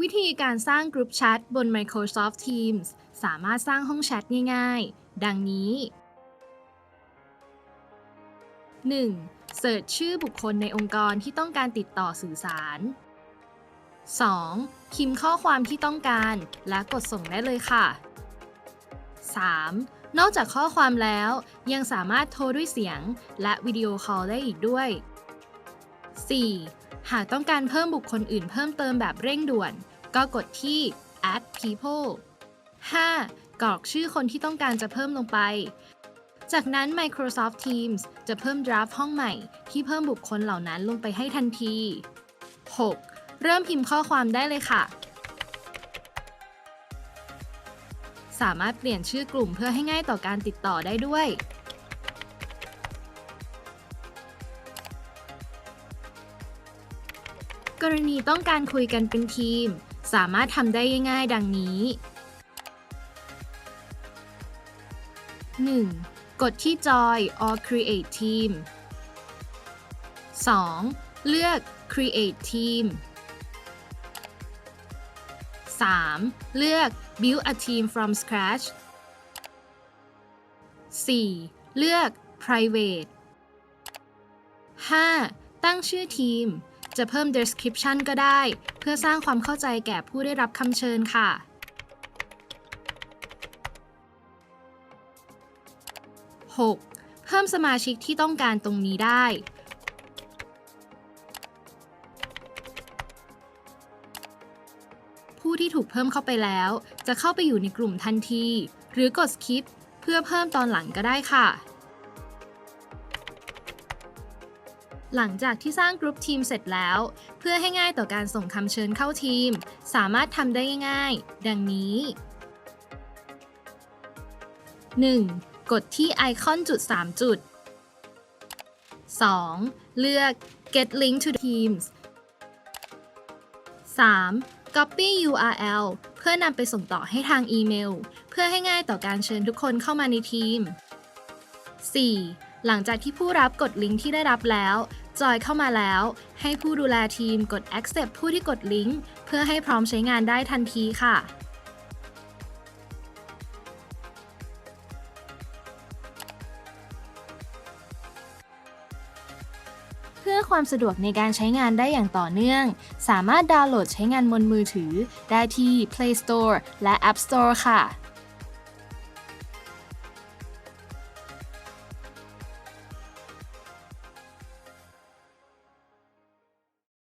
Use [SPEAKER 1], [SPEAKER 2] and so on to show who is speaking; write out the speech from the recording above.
[SPEAKER 1] วิธีการสร้างกลุ่มแชทบน Microsoft Teams สามารถสร้างห้องแชทง่ายๆ ดังนี้ 1. เสิร์ชชื่อบุคคลในองค์กรที่ต้องการติดต่อสื่อสาร 2. พิมพ์ข้อความที่ต้องการและกดส่งได้เลยค่ะ 3. นอกจากข้อความแล้ว ยังสามารถโทรด้วยเสียงและวิดีโอคอลได้อีกด้วย 4. หากต้องการเพิ่มบุคคลอื่นเพิ่มเติมแบบเร่งด่วน ก็กดที่ add people 5. กรอกชื่อคนที่ต้องการจะเพิ่มลงไป จากนั้น Microsoft Teams จะเพิ่ม draft ห้องใหม่ ที่เพิ่มบุคคลเหล่านั้นลงไปให้ทันที 6. เริ่มพิมพ์ข้อความได้เลยค่ะ สามารถเปลี่ยนชื่อกลุ่มเพื่อให้ง่ายต่อการติดต่อได้ด้วย กรณีต้องการคุยกันเป็นทีม สามารถทำได้ง่ายๆ ดังนี้ 1. กดที่ Join or Create Team 2. เลือก Create Team 3. เลือก Build a Team from Scratch 4. เลือก Private 5. ตั้งชื่อทีม จะเพิ่ม description ก็ได้ เพื่อสร้างความเข้าใจแก่ผู้ได้รับคำเชิญค่ะ 6. เพิ่มสมาชิกที่ต้องการตรงนี้ได้ ผู้ที่ถูกเพิ่มเข้าไปแล้ว จะเข้าไปอยู่ในกลุ่มทันที หรือกด skip เพื่อเพิ่มตอนหลังก็ได้ค่ะ หลังจากที่สร้างกรุ๊ปทีมเสร็จแล้ว เพื่อให้ง่ายต่อการส่งคำเชิญเข้าทีม สามารถทำได้ง่ายๆ ดังนี้ 1. กดที่ไอคอนจุด 3 จุด 2. เลือก get link to teams 3. copy URL เพื่อนำไปส่งต่อให้ทางอีเมล เพื่อให้ง่ายต่อการเชิญทุกคนเข้ามาในทีม 4. หลังจากที่ผู้รับกดลิงก์ที่ได้รับแล้ว จอยเข้ามาแล้ว ให้ผู้ดูแลทีมกด accept ผู้ที่กดลิงก์เพื่อให้พร้อมใช้งานได้ทันทีค่ะเพื่อความสะดวกในการใช้งานได้อย่างต่อเนื่อง สามารถดาวน์โหลดใช้งานบนมือถือ ได้ที่ Play Store และ App Store ค่ะ